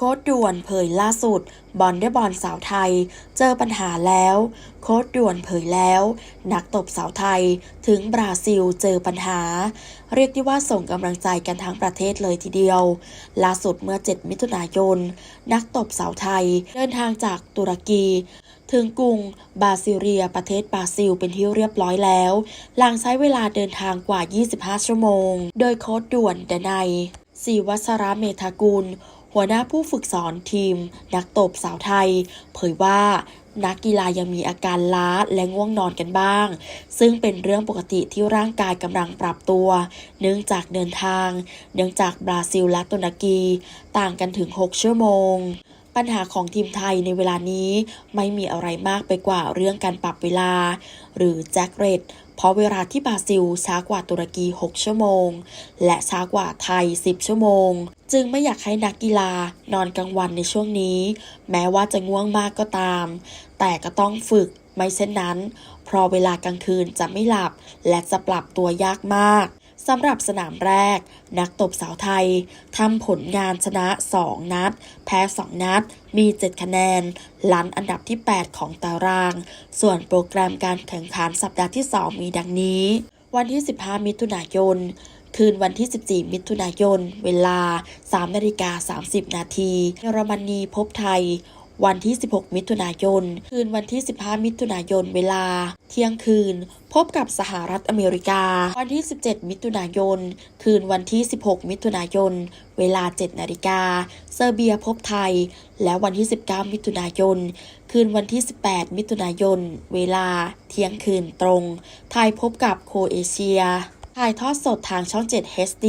โค้ดด่วนเผยล่าสุด บอลได้บอลสาวไทย เจอปัญหาแล้ว โค้ดด่วนเผยแล้ว นักตบสาวไทย ถึงบราซิลเจอปัญหา เรียกได้ว่าส่งกำลังใจกันทั้งประเทศเลยทีเดียว ล่าสุดเมื่อ 7 มิถุนายน นักตบสาวไทย เดินทางจากตุรกีถึงกรุงบาซิเรียประเทศบราซิลเป็นที่เรียบร้อยแล้ว หลังใช้เวลาเดินทางกว่า 25 ชั่วโมง โดยโค้ดด่วนดนัยศรีวัชระเมธากุล หัวหน้าผู้ฝึกสอนทีม นักตบสาวไทย เผยว่านักกีฬายังมีอาการล้าและง่วงนอนกันบ้าง ซึ่งเป็นเรื่องปกติที่ร่างกายกำลังปรับตัว เนื่องจากเดินทาง เนื่องจากบราซิลและตุรกี ต่างกันถึง 6 ชั่วโมง ปัญหาของทีมไทยในเวลานี้ไม่มีอะไรมากไปกว่าเรื่องการปรับเวลา หรือแจ็คเรต เพราะเวลาที่บราซิลช้ากว่าตุรกี 6 ชั่วโมง และช้ากว่าไทย 10 ชั่วโมง จึงไม่อยากให้นักกีฬานอนกลางวันในช่วงนี้ แม้ว่าจะง่วงมากก็ตาม แต่ก็ต้องฝึกไม่เช่นนั้น เพราะเวลากลางคืนจะไม่หลับและจะปรับตัวยากมาก สำหรับสนามแรก นักตบสาวไทยทำผลงานชนะ 2 นัด แพ้ 2 นัด มี 7 คะแนนลันอันดับที่ 8 ของตาราง ส่วนโปรแกรมการแข่งขันสัปดาห์ที่ 2 มีดังนี้ วันที่ 15 มิถุนายนคืนวันที่ 14 มิถุนายน เวลา 3 นาฬิกา 30 นาที เยอรมนีพบไทย วันที่ 16 มิถุนายน คืนวันที่ 15 มิถุนายนเวลา เที่ยงคืน พบกับสหรัฐอเมริกา วันที่ 17 มิถุนายน คืนวันที่ 16 มิถุนายน เวลา 7 นาฬิกา เซอร์เบียพบไทย และวันที่ 19 มิถุนายน คืนวันที่ 18 มิถุนายน เวลา เที่ยงคืนตรง ไทยพบกับโคเอเชียถ่ายทอดสดทางช่อง 7 HD